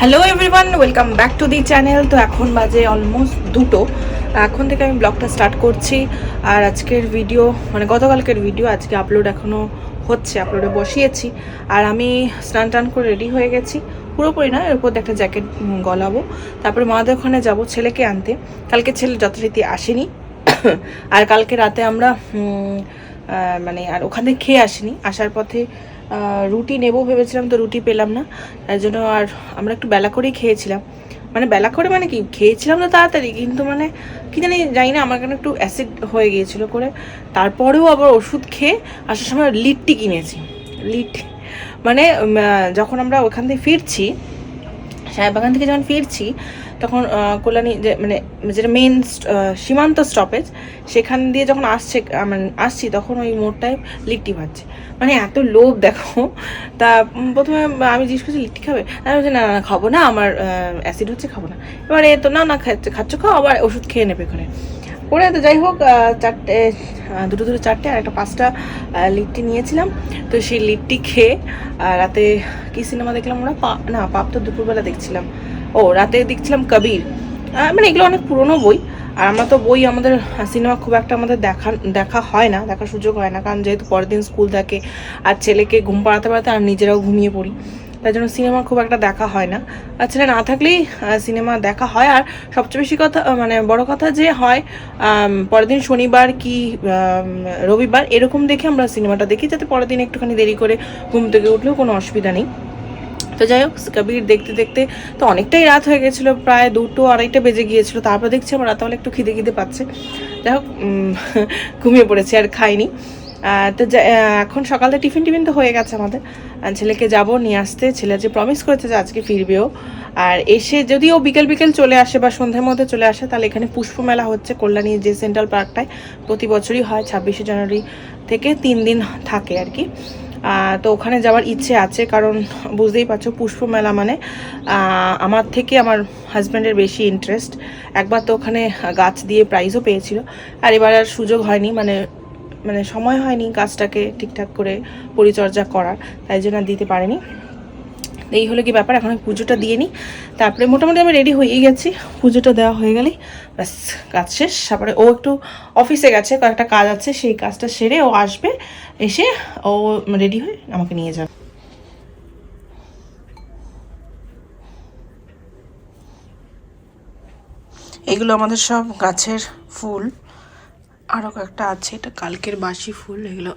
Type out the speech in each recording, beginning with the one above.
Hello everyone welcome back to the channel তো এখন বাজে অলমোস্ট দুটো। এখন থেকে আমি ব্লগটা স্টার্ট করছি। আর আজকের ভিডিও মানে গতকালকের ভিডিও আজকে আপলোড এখনও হচ্ছে আপলোডে বসিয়েছি। আর আমি স্নান টান করে রেডি হয়ে গেছি। পুরোপুরি না এর উপর দিয়ে একটা জ্যাকেট গলাবো। তারপরে মাদের ওখানে যাব ছেলেকে আনতে। কালকে ছেলে যথারীতি আসেনি। আর কালকে রাতে আমরা মানে আর ওখানে খেয়ে আসিনি। আসার পথে রুটি নেব ভেবেছিলাম, তো রুটি পেলাম না। তার জন্য আর আমরা একটু বেলা করেই খেয়েছিলাম। মানে বেলা করে মানে কি, খেয়েছিলাম তো তাড়াতাড়ি, কিন্তু মানে কি জানি জানি না, আমার কেন একটু অ্যাসিড হয়ে গিয়েছিল করে। তারপরেও আবার ওষুধ খেয়ে আসার সময় লিট্টি কিনেছি। লিট্টি মানে যখন আমরা ওখান থেকে ফিরছি সাহেবাগান থেকে যখন ফিরছি তখন কল্যাণী যে মানে যেটা মেন সীমান্ত স্টপেজ সেখান দিয়ে যখন আসছে মানে আসছি, তখন ওই মোড়টায় লিট্টি ভাজছে। মানে এত লোভ, দেখো। তা প্রথমে আমি জিজ্ঞেস করছি, লিট্টি খাবে? আমি বলছি, না না খাব না, আমার অ্যাসিড হচ্ছে, খাব না। এবারে তো, না না খাচ্ছে, খাও, আবার ওষুধ খেয়ে নেবে ওখানে করে তো যাই হোক চারটে দুটো দুটো, চারটে, আর একটা পাঁচটা লিট্টি নিয়েছিলাম। তো সেই লিট্টি খেয়ে রাতে কি সিনেমা দেখলাম ওরা পা- না, পাপ তো দুপুরবেলা দেখছিলাম। ও, রাতে দেখছিলাম কবির। মানে এগুলো অনেক পুরনো বই। আর আমরা তো বই আমাদের সিনেমা খুব একটা আমাদের দেখা দেখা হয় না, দেখার সুযোগ হয় না। কারণ যেহেতু পরের দিন স্কুল থাকে, আর ছেলেকে ঘুম পাড়াতে পাড়াতে আর নিজেরাও ঘুমিয়ে পড়ি। তাই জন্য সিনেমা খুব একটা দেখা হয় না। আর ছেলে না থাকলেই সিনেমা দেখা হয়। আর সবচেয়ে বেশি কথা মানে বড় কথা যে হয় পরের দিন শনিবার কি রবিবার, এরকম দেখে আমরা সিনেমাটা দেখি। যাতে পরের দিন একটুখানি দেরি করে ঘুম থেকে উঠলেও কোনো অসুবিধা নেই। তো যাই হোক, কবির দেখতে দেখতে তো অনেকটাই রাত হয়ে গেছিল, প্রায় দুটো আড়াইটা বেজে গিয়েছিল। তারপর দেখছি আমার রাতে একটু খিদে খিদে পাচ্ছে। যাই হোক ঘুমিয়ে পড়েছি আর খাইনি। তো এখন সকালে টিফিন টিফিন তো হয়ে গেছে আমাদের। ছেলেকে যাব নিয়ে আসতে। ছেলে যে প্রমিস করেছে যে আজকে ফিরবেও আর এসে যদি ও বিকেল বিকেল চলে আসে বা সন্ধ্যের মধ্যে চলে আসে, তাহলে এখানে পুষ্প মেলা হচ্ছে কল্যাণী যে সেন্ট্রাল পার্কটায় প্রতি বছরই হয়, ছাব্বিশে জানুয়ারি থেকে তিন দিন থাকে আর কি। তো ওখানে যাওয়ার ইচ্ছে আছে, কারণ বুঝতেই পারছ পুষ্প মেলা মানে আমার থেকে আমার হাজব্যান্ডের বেশি ইন্টারেস্ট একবার তো ওখানে গাছ দিয়ে প্রাইজও পেয়েছিল, আর এবার আর সুযোগ হয়নি মানে মানে সময় হয়নি গাছটাকে ঠিকঠাক করে পরিচর্যা করার, তাই জন্য দিতে পারেনি। এই হলো কি ব্যাপার, এখন পুজোটা দিয়ে নিই। তারপরে মোটামুটি আমি রেডি হয়েই গেছি, পুজোটা দেওয়া হয়ে গেলেই ব্যাস, কাজ শেষ। তারপরে ও একটু অফিসে গেছে, কয়েকটা কাজ আছে, সেই কাজটা সেরে ও আসবে, এসে ও রেডি হয়ে আমাকে নিয়ে যাবে। এগুলো আমাদের সব গাছের ফুল। আরও কয়েকটা আছে, এটা কালকের বাসি ফুল, এগুলো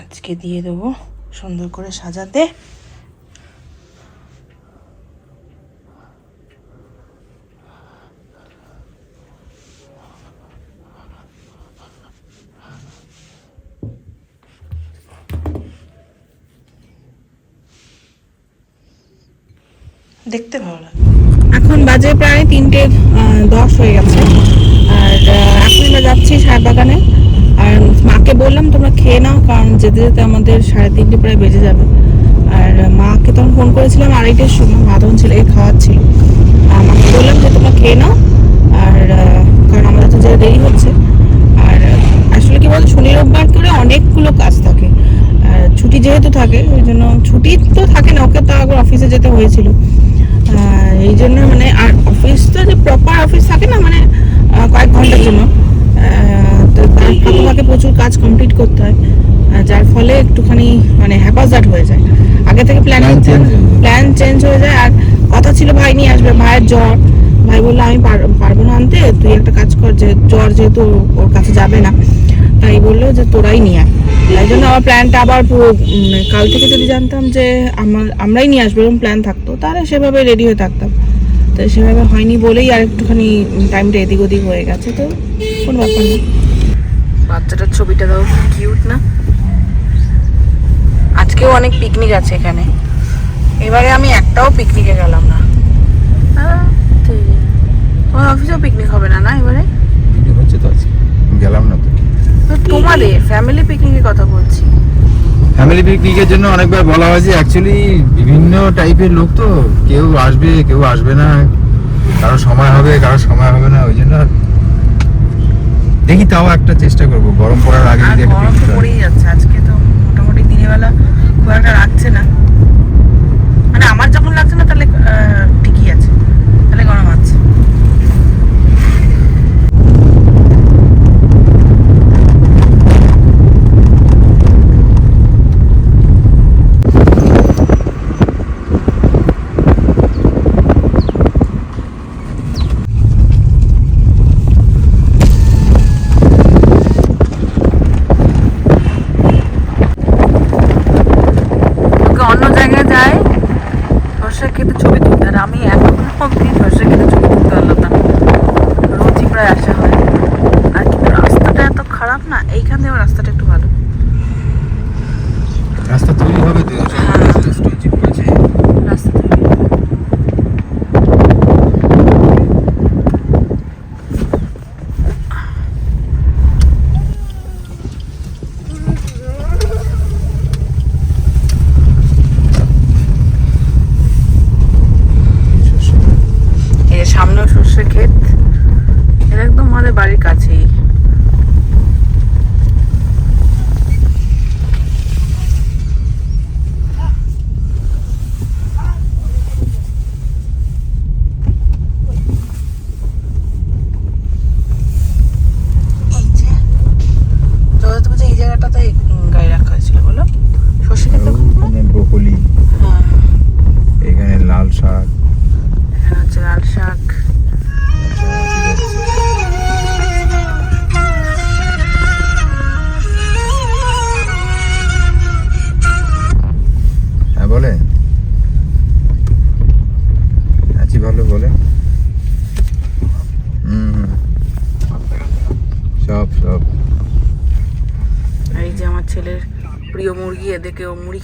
আজকে দিয়ে দেবো সুন্দর করে সাজাতে দেখতে ভালো লাগে এখন বাজে প্রায় তিনটে দশ হয়ে গেছে। আর এখন আমরা যাচ্ছি সাহেব বাগানে। আর মাকে বললাম, তোমরা খেয়ে নাও, কারণ যেতে যেতে আমাদের সাড়ে তিনটে প্রায় বেজে যাবে। আর মাকে তখন ফোন করেছিলাম, আড়াইটের সময়, মা তখন ছেলেকে খাওয়াচ্ছিল। মাকে বললাম যে, তোমরা খেয়ে নাও। আর কারণ আমাদের তো যেতে দেরি হচ্ছে। আর, আসলে কি বলতো, শনি, রোববার করে অনেকগুলো কাজ থাকে। ছুটি যেহেতু থাকে, ওই জন্য ছুটি তো থাকে না, ওকে তো আগে অফিসে যেতে হয়েছিল। এই জন্য মানে আর অফিস তো যে প্রপার অফিস থাকে না মানে কয়েক ঘণ্টার জন্য। তো তার ফাঁকে ফাঁকে প্রচুর কাজ কমপ্লিট করতে হয়। যার ফলে একটুখানি মানে হ্যাপাজার্ট হয়ে যায়। আগে থেকে প্ল্যান। প্ল্যান চেঞ্জ হয়ে যায়। আর কথা ছিল ভাই নিয়ে আসবে ভাইয়ের জ্বর। ভাই বলল আমি পার- পারব না আনতে তুই একটা কাজ কর যে জ্বর যেহেতু ওর কাছে যাবে না। তাই বলল যে তোরাই নিয়ে আয়। তাই জন্য আমার প্ল্যানটা আবার পুরো কাল থেকে যদি জানতাম যে আমার আমরাই নিয়ে আসব এরকম প্ল্যান থাকতো তাহলে সেভাবে রেডি হয়ে থাকতাম। তো সেভাবে হয়নি বলেই আর একটুখানি টাইমটা এদিক ওদিক হয়ে গেছে তো কোনো ব্যাপার নেই বাচ্চাটার ছবিটা দাও কিউট না? আজকেও অনেক পিকনিক আছে এখানে। এবারে আমি একটাও পিকনিকে গেলাম না। তোমার অফিসেও পিকনিক হবে না না এবারে? পিকনিক হচ্ছে তো আজকে। গেলাম না তো। তোমাদের ফ্যামিলি পিকনিকের কথা বলছি। ফ্যামিলি পিকনিকের জন্য অনেকবার বলা হয়েছে অ্যাকচুয়ালি বিভিন্ন টাইপের লোক তো কেউ আসবে কেউ আসবে না। কারও সময় হবে কারও সময় হবে না ওই জন্য দেখি তাও একটা চেষ্টা করব গরম পড়ার আগে যদি একটা গরম পড়েই যাচ্ছে আজকে তো মোটামুটি দিনের বেলা খুব একটা রাখছে না। মানে আমার যখন লাগছে না তাহলে ঠিকই খেতে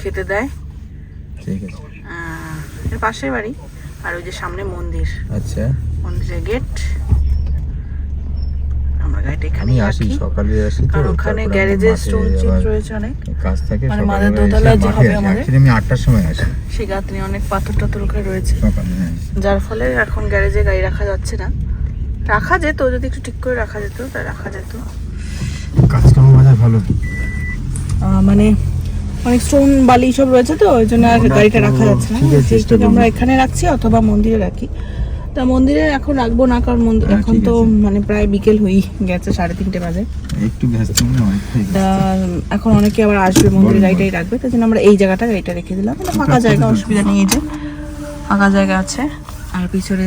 খেতে দেয়। ঠিক আছে। এর পাশের বাড়ি আর ওই যে সামনে মন্দির। আচ্ছা। মন্দিরের গেট। আমরা গাড়িটা এখানে আমি আসি সকালে আসি তো আর ওখানে স্টোন রয়েছে অনেক। কাজ থাকে মানে মাদের যে হবে আমাদের। আমি আটটার সময় আসি। অনেক পাথর টাথর ওখানে রয়েছে। হ্যাঁ। যার ফলে এখন গ্যারেজে গাড়ি রাখা যাচ্ছে না। রাখা যেত যদি একটু ঠিক করে রাখা যেত তা রাখা যেত। বাজার ভালো। মানে অনেক স্টোন বালি সব রয়েছে তো ওই জন্য আর গাড়িটা রাখা যাচ্ছে না। আমরা এখানে রাখছি অথবা মন্দিরে রাখি। তা মন্দিরে এখন রাখব না কারণ মন্দির হ্যাঁ, এখন তো মানে প্রায় বিকেল হয়েই গেছে সাড়ে তিনটে বাজে। একটু এখন অনেকে আবার আসবে মন্দিরে গাড়িটাই রাখবে তাই জন্য আমরা এই জায়গাটা গাড়িটা রেখে দিলাম। ফাঁকা জায়গা। অসুবিধা নেই এই যে। ফাঁকা জায়গা আছে আর পিছনে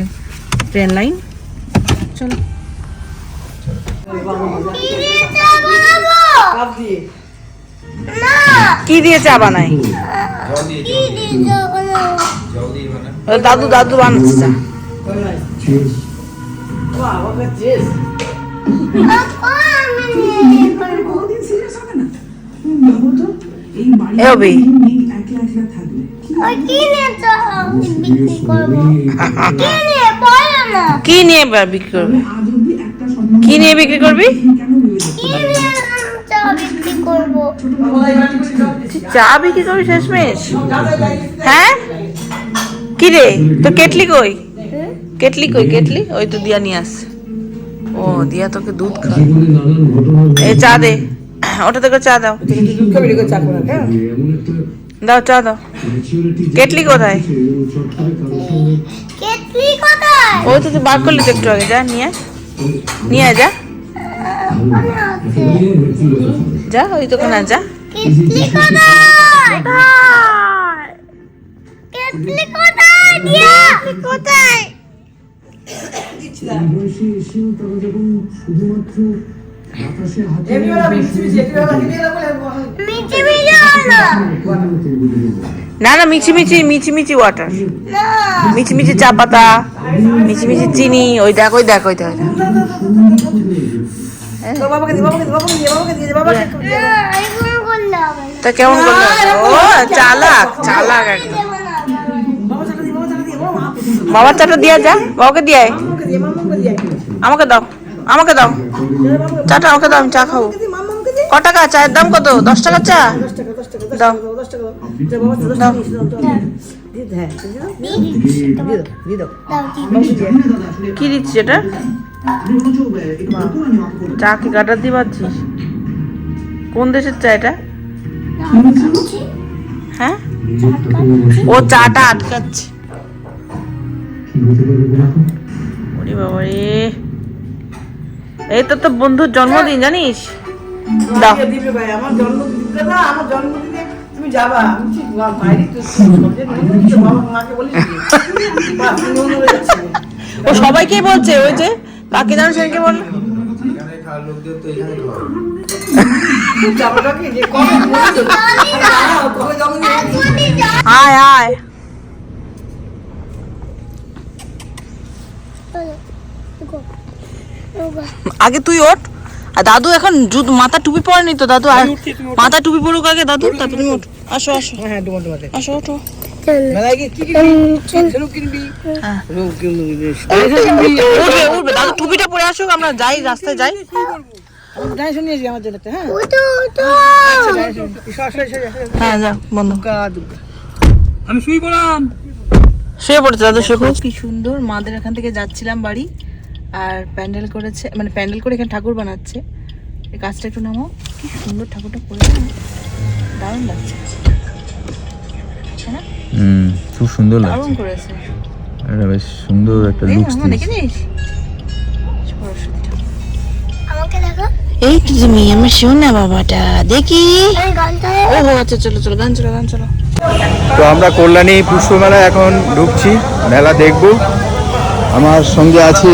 ট্রেন লাইন। চলো। কি দিয়ে চা বানাই? দাদু দাদু বানাচ্ছে চা। কি নিয়ে বা- বিক্রি করবি? কি নিয়ে বিক্রি করবি? চা বিক্রি করবি। শেষমেশ? হ্যাঁ? কি রে? তো কেটলি কই? কেটলি কই? কেটলি? ওই তো দিয়া নিয়ে আস। ও দিয়া তোকে দুধ খাওয়া এই চা দে। ওটা থেকে চা দাও। দাও চা দাও। কেটলি কোথায়? কেটলি কোথায়? ওই তো তুই বার করলি তো একটু আগে। যা নিয়ে। নিয়ে যা। যা, ওই দোকানে যা। না না মিচি মিচি মিচি মিচি ওয়াটার মিচি চা পাতা মিচি চিনি ওই দেখ ওই দেখ ওই দেখ। তা কেমন করল? ও চালাক চালাক একদম। বাবার চাটা দিয়া যা বাবাকে দিয়ে আমাকে দাও আমাকে দাও। চাটা আমাকে দাও আমি চা খাব। ক টাকা চায়ের দাম কত? দশ টাকা চা দাও। দাও। দিদি। কি দিচ্ছিস এটা? চা কি গাটার দিয়ে পাচ্ছিস কোন দেশের চা এটা? হ্যাঁ? ও চাটা আটকাচ্ছে। ওরে বাবা রে। এই তো তোর বন্ধুর জন্মদিন জানিস? দাও। দিবে ভাই আমার জন্মদিন। না আমার জন্মদিনে তুমি যাবা আমি বাইরে তো বাবা মাকে বলিস। ও সবাইকেই বলছে ওই যে কাকে জানো সেদিনকে বলল এখানে খাওয়ার লোকদের তো এখানে খাওয়া জামাটাকে যে কবে বলেছ? দাঁড়াও, কবে জন্মদিন? এখনই যাও। আয় আয় আগে তুই ওঠ আর দাদু এখন জুত- মাথা টুপি পরেনি তো দাদু আর মাথা টুপি পড়ুক আগে দাদু তারপর তুমি ওঠ আসো আসো। হ্যাঁ তোমার তোমার আসো ওঠো হ্যাঁ। দাদু টুপিটা পরে আসুক আমরা যাই রাস্তায় যাই। গায়ে শুনিয়ে আমার জন্য হ্যাঁ? সর হ্যাঁ যা বন্ধ। আমি শুই পড়লাম। শুয়ে পড়েছে দাদু শুয়ে কি সুন্দর মাদের এখান থেকে যাচ্ছিলাম বাড়ি। আর প্যান্ডেল করেছে মানে প্যান্ডেল করে এখানে ঠাকুর বানাচ্ছে। এই কাজটা একটু নামাও। কি সুন্দর ঠাকুরটা করেছে? দারুণ লাগছে। হুম খুব সুন্দর দারুণ লাগছে। করেছে। এটা বেশ সুন্দর একটা এই লুকস ঠাকুর। এই তো তুমি আমার শোনা বাবাটা দেখি। ও হো আচ্ছা চলো চলো গান চলো গান চলো। তো আমরা কল্যাণী পুষ্প মেলায় এখন ঢুকছি। মেলা দেখব। আমার সঙ্গে আছে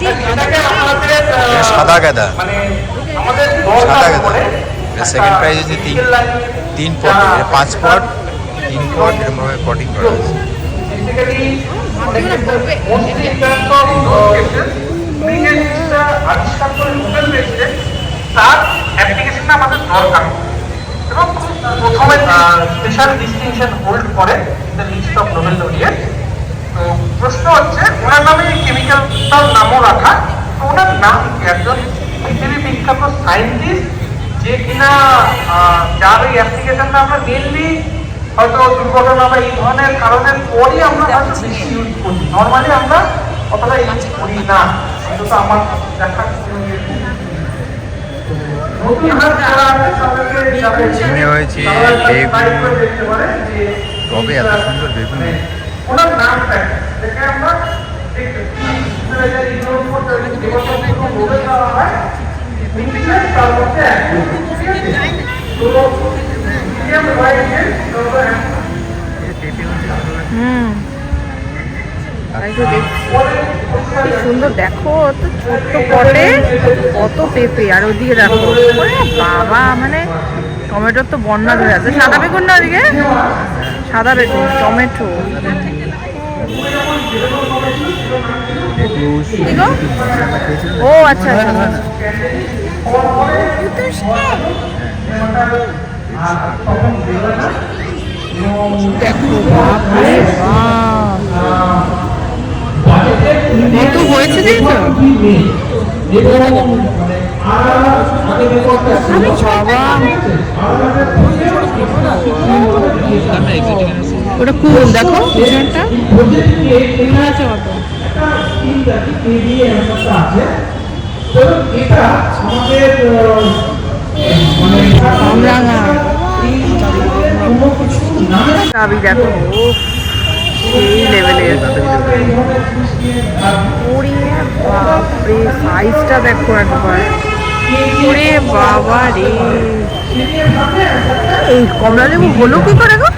সাদা গাদা সাদা গাদা সেকেন্ড প্রাইজ হচ্ছে তিন তিন পট পাঁচ পট তিন পট এরকমভাবে পটিং করা হয়েছে। তার অ্যাপ্লিকেশনটা আমাদের দরকার। এবং প্রথমে স্পেশাল ডিস্টিংশন হোল্ড করে the list of Nobel laureate তো প্রশ্ন হচ্ছে ওনার নামে কেমিক্যালটার নামও রাখা ওনার নাম কি? একজন পৃথিবী বিখ্যাত সায়েন্টিস্ট যে কিনা যার এই অ্যাপ্লিকেশনটা আমরা মেনলি হয়তো দুর্ঘটনা বা এই ধরনের কারণের পরই আমরা হয়তো বেশি ইউজ করি। নর্মালি আমরা অতটা ইউজ করি না অন্তত আমার দেখা হয়েছে বেগুন তবে এত সুন্দর বেগুন? ওনার নামটা দেখে আমরা। হুম। তো দেখছি সুন্দর দেখো অত ছোট্ট পটে কত পেঁপে আর ওদিকে দেখো বাবা মানে টমেটোর তো বন্যা ধরে আছে। সাদা বেগুন না ওদিকে? সাদা বেগুন টমেটো? ও আচ্ছা আচ্ছা আচ্ছা। দেখো কত হয়েছে বাবা ওটা কুল দেখো চাবি দেখো সেই লেভেলের ওরে বাপরে সাইজটা দেখো একবার। ওরে বাবা রে। এই কমলা লেবু হলো কি করে গো?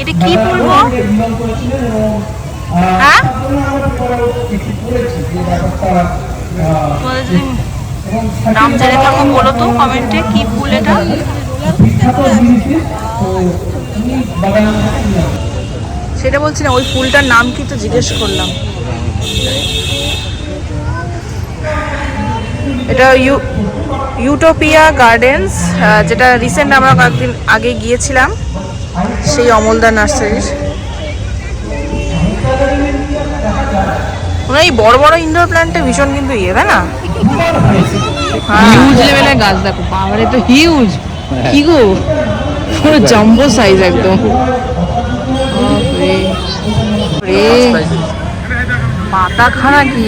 এটা কি বলব? হ্যাঁ? নাম জেনে থাকো বলো তো কমেন্টে কি ফুল এটা? সেটা বলছি না, ওই ফুলটার নাম কি তো জিজ্ঞেস করলাম। এটা ইউ ইউটোপিয়া গার্ডেন্স যেটা রিসেন্ট আমরা কয়েকদিন আগে গিয়েছিলাম, সেই অমলদা নার্সারির। এই বড় বড় ইনডোর প্ল্যান্টটা ভীষণ কিন্তু ইয়ে তাই না? হিউজ লেভেলের গাছ, দেখো, বাবারে, তো হিউজ কি গো? পুরো জাম্বো সাইজ একদম। বাপরে। বাপরে। পাতা খানা কি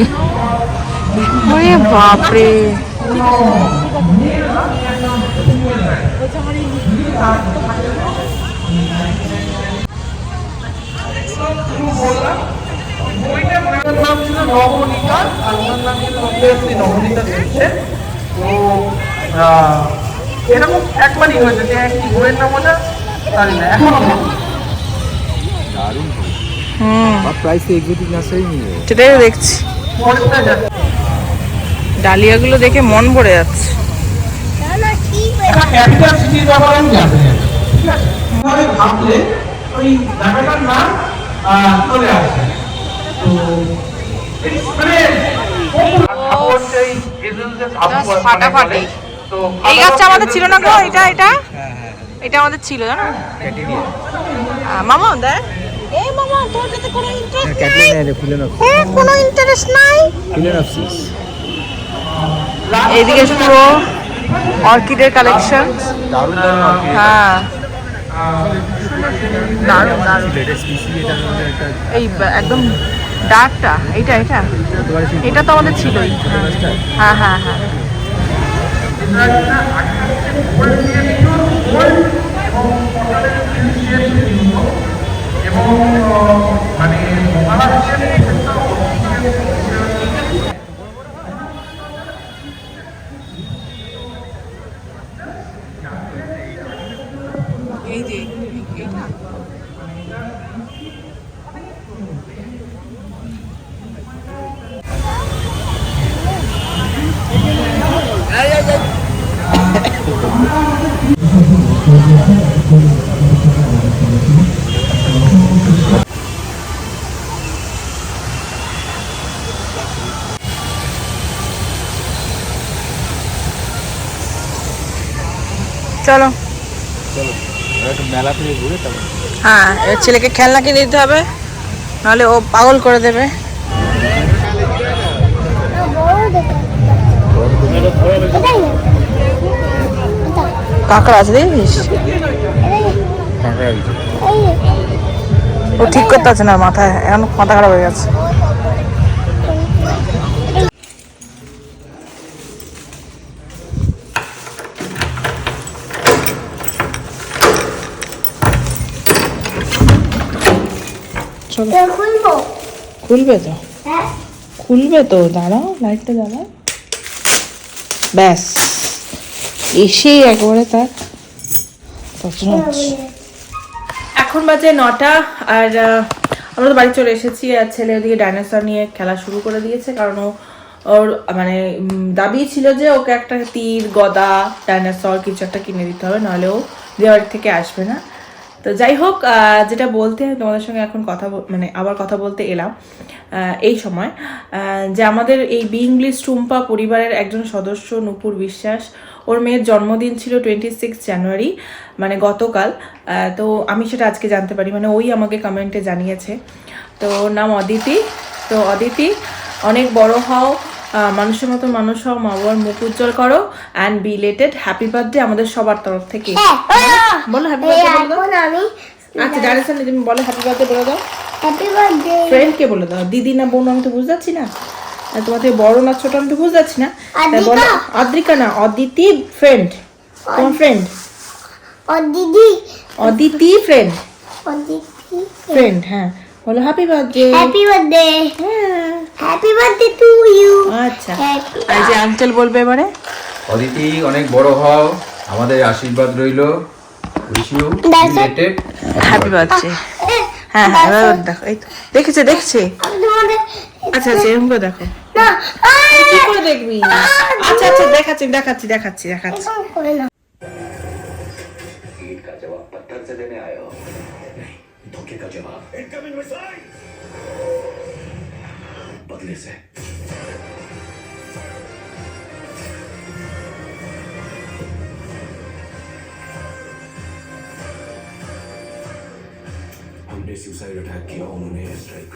ওরে বাপরে নবনীতা আর ওনার নাম ছিল নবনীতা এরকম একবারই হয়েছে যে একটি বইয়ের নাম ওটা জানি না, এখনও দারুণ হুম। সব প্রাইস এক্সোটিক নার্সারি নিয়ে। সেটাই দেখছি। ডালিয়াগুলো দেখে মন ভরে যাচ্ছে। ভাবলে ওই জায়গাটার নাম চলে আসে তো ফাটাফাটি। এই গাছটা আমাদের ছিল না গো এটা এটা? এটা আমাদের ছিল জানো? মামা দেখ। এই মামা তোর যাতে কোনো ইন্টারেস্ট ক্যাটলিন ফুলেন অফ হ্যাঁ কোনো ইন্টারেস্ট নাই। ফুলেন অফ সিস এইদিকে পুরো অর্কিডের কালেকশন দারুণ দারুণ হ্যাঁ। দারুণ দারুণ এই একদম ডার্কটা এইটা এটা। এটা তো আমাদের ছিলই। হ্যাঁ হ্যাঁ হ্যাঁ। এবং মানে মহারাষ্ট্রের চলো। মেলা থেকে ঘুরে হ্যাঁ এবার ছেলেকে খেলনা কিনে দিতে হবে নাহলে ও পাগল করে দেবে। কাঁকড়া আছে দেখিস ও ঠিক করতে আছে না মাথায় এখন মাথা খারাপ হয়ে গেছে। চলো। খুলবো? খুলবে তো? হ্যাঁ। খুলবে তো? দাঁড়াও লাইটটা জ্বালাও। ব্যাস। এসেই একবারে তার পছন্দ হচ্ছে এখন বাজে নটা আর আমরা তো বাড়ি চলে এসেছি আর ছেলে ওদিকে ডাইনোসর নিয়ে খেলা শুরু করে দিয়েছে কারণ ও ওর মানে দাবি ছিল যে ওকে একটা তীর গদা ডাইনোসর কিছু একটা কিনে দিতে হবে নাহলে ও দেওয়ার থেকে আসবে না। তো যাই হোক যেটা বলতে তোমাদের সঙ্গে এখন কথা মানে আবার কথা বলতে এলাম এই সময় যে আমাদের এই বি ইংলিশ টুম্পা পরিবারের একজন সদস্য নূপুর বিশ্বাস, ওর মেয়ের জন্মদিন ছিল টোয়েন্টি সিক্স জানুয়ারি মানে গতকাল তো আমি সেটা আজকে জানতে পারি মানে ওই আমাকে কমেন্টে জানিয়েছে। তো নাম অদিতি, তো অদিতি, অনেক বড় হও মানুষের মতো মানুষ হও মা বাবার মুখ উজ্জ্বল করো and belated happy birthday আমাদের সবার তরফ থেকে। বলো হ্যাপি বার্থডে বলে দাও আচ্ছা তুমি বলো হ্যাপি বার্থডে বলে দাও হ্যাপি বার্থডে ফ্রেন্ডকে বলে দাও। দিদি না বোন আমি তো বুঝতে পারছি না। তোমার থেকে বড় না ছোট আমি তো বুঝতে পারছি না। তাই বলো অদ্রিকা না অদিতি ফ্রেন্ড তোমার ফ্রেন্ড দিদি অদিতি ফ্রেন্ড অদিতি ফ্রেন্ড হ্যাঁ। বলো হ্যাপি বার্থডে হ্যাপি বার্থডে হ্যাঁ হ্যাপি বার্থডে টু ইউ আচ্ছা। আর যে আঙ্কেল বলবে এবারে? অদিতি অনেক বড় হও। আমাদের আশীর্বাদ রইল। Wish you related happy birthday হ্যাঁ হ্যাঁ এবার দেখো এই তো। দেখেছে দেখছে? আচ্ছা আচ্ছা এরকম করে দেখো। না কি করে দেখবি? আচ্ছা আচ্ছা দেখাচ্ছি দেখাচ্ছি দেখাচ্ছি দেখাচ্ছি। धोखे का जवाब इनकमिंग मिसाइल बदले से। हमने सुसाइड अटैक किया उन्होंने एयर स्ट्राइक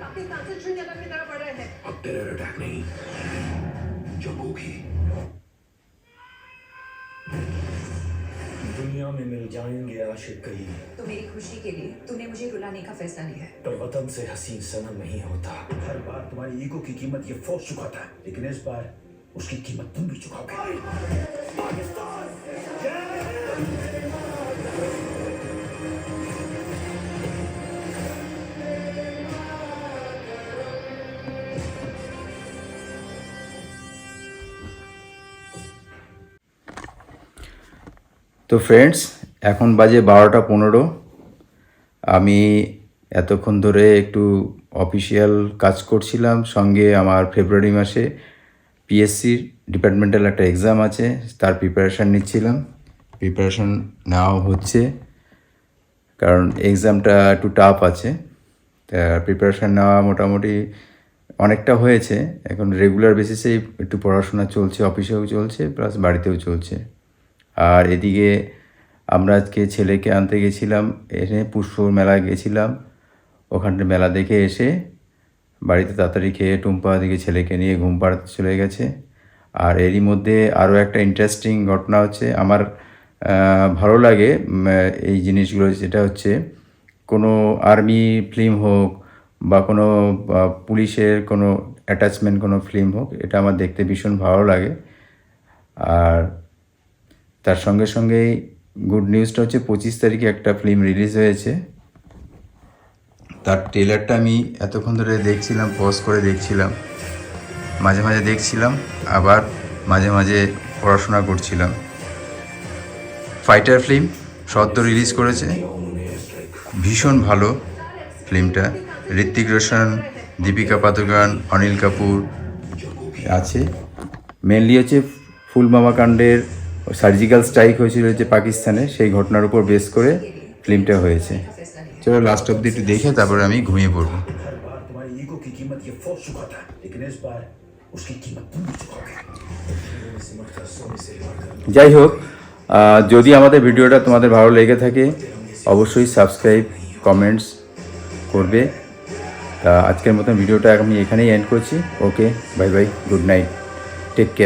पाकिस्तान से की तरफ़ बढ़ रहे हैं। अब टेरर अटैक नहीं जब होगी में मिल जाएँगे आशिक कहीं तो मेरी खुशी के लिए तूने मुझे रुलाने का फैसला लिया है पर वतन से हसीन सनम नहीं होता हर बार तुम्हारी ईगो की कीमत ये फौज चुकाता है लेकिन इस बार उसकी कीमत तुम भी चुकाओगे তো ফ্রেন্ডস এখন বাজে বারোটা পনেরো। আমি এতক্ষণ ধরে একটু অফিসিয়াল কাজ করছিলাম, সঙ্গে আমার ফেব্রুয়ারি মাসে পিএসসির ডিপার্টমেন্টাল একটা এক্সাম আছে, তার প্রিপারেশান নিচ্ছিলাম। প্রিপারেশান নেওয়া হচ্ছে, কারণ এক্সামটা একটু টাফ আছে। তা প্রিপারেশান নেওয়া মোটামুটি অনেকটা হয়েছে, এখন রেগুলার বেসিসেই একটু পড়াশোনা চলছে অফিসেও চলছে প্লাস বাড়িতেও চলছে। আর এদিকে আমরা আজকে ছেলেকে আনতে গেছিলাম এসে পুষ্প মেলা গেছিলাম। ওখানটা মেলা দেখে এসে বাড়িতে তাড়াতাড়ি খেয়ে টুম্পা দিকে ছেলেকে নিয়ে ঘুম পাড়াতে চলে গেছে। আর এরই মধ্যে আরও একটা ইন্টারেস্টিং ঘটনা হচ্ছে, আমার ভালো লাগে এই জিনিসগুলো, যেটা হচ্ছে কোনো আর্মি ফিল্ম হোক বা কোনো পুলিশের কোনো অ্যাটাচমেন্ট কোনো ফিল্ম হোক, এটা আমার দেখতে ভীষণ ভালো লাগে। আর তার সঙ্গে সঙ্গে গুড নিউজটা হচ্ছে পঁচিশ তারিখে একটা ফিল্ম রিলিজ হয়েছে। তার ট্রেলারটা আমি এতক্ষণ ধরে দেখছিলাম পজ করে দেখছিলাম। মাঝে মাঝে দেখছিলাম, আবার মাঝে মাঝে পড়াশোনা করছিলাম। ফাইটার ফিল্ম সদ্য রিলিজ করেছে। ভীষণ ভালো ফিল্মটা ঋত্বিক রোশন, দীপিকা পাদুকান, অনিল কাপুর আছে। মেনলি হচ্ছে ফুলমামা কাণ্ডের সার্জিক্যাল স্ট্রাইক হয়েছিল যে পাকিস্তানে সেই ঘটনার উপর বেস করে ফিল্মটা হয়েছে। চলো লাস্ট অব্দি একটু দেখে তারপরে আমি ঘুমিয়ে পড়ব। যাই হোক যদি আমাদের ভিডিওটা তোমাদের ভালো লেগে থাকে অবশ্যই সাবস্ক্রাইব কমেন্টস করবে। তা আজকের মতন ভিডিওটা আমি এখানেই এন্ড করছি। Okay bye bye good night take care